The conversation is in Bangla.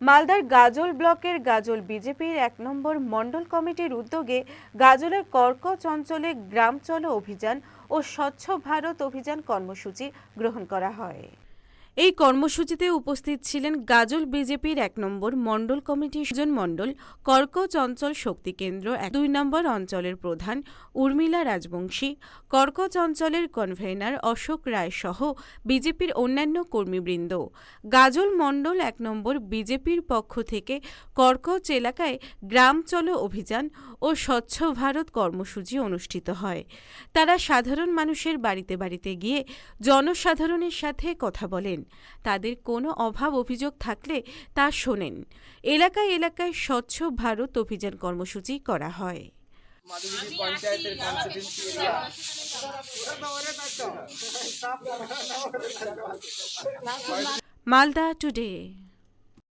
মালদার গাজল ব্লকের গাজল বিজেপির এক নম্বর মণ্ডল কমিটির উদ্যোগে গাজলের কর্কচ অঞ্চলে গ্রাম চলো অভিযান ও স্বচ্ছ ভারত অভিযান কর্মসূচি গ্রহণ করা হয়। এই কর্মসূচিতে উপস্থিত ছিলেন গাজল বিজেপির এক নম্বর মণ্ডল কমিটির সুজন মণ্ডল, কর্কচ অঞ্চল শক্তি কেন্দ্র দুই নম্বর অঞ্চলের প্রধান উর্মিলা রাজবংশী, কর্কচ অঞ্চলের কনভেনার অশোক রায় সহ বিজেপির অন্যান্য কর্মীবৃন্দ। গাজল মণ্ডল এক নম্বর বিজেপির পক্ষ থেকে কর্কচ এলাকায় গ্রাম চলো অভিযান ও স্বচ্ছ ভারত কর্মসূচি অনুষ্ঠিত হয়। তারা সাধারণ মানুষের বাড়িতে বাড়িতে গিয়ে জনসাধারণের সাথে কথা বলেন। তাদের কোনো অভাব অভিযোগ থাকলে তা শোনেন। এলাকায় এলাকায় স্বচ্ছ ভারত অভিযান কর্মসূচি করা হয়। পঞ্চায়েতের মালদা টুডে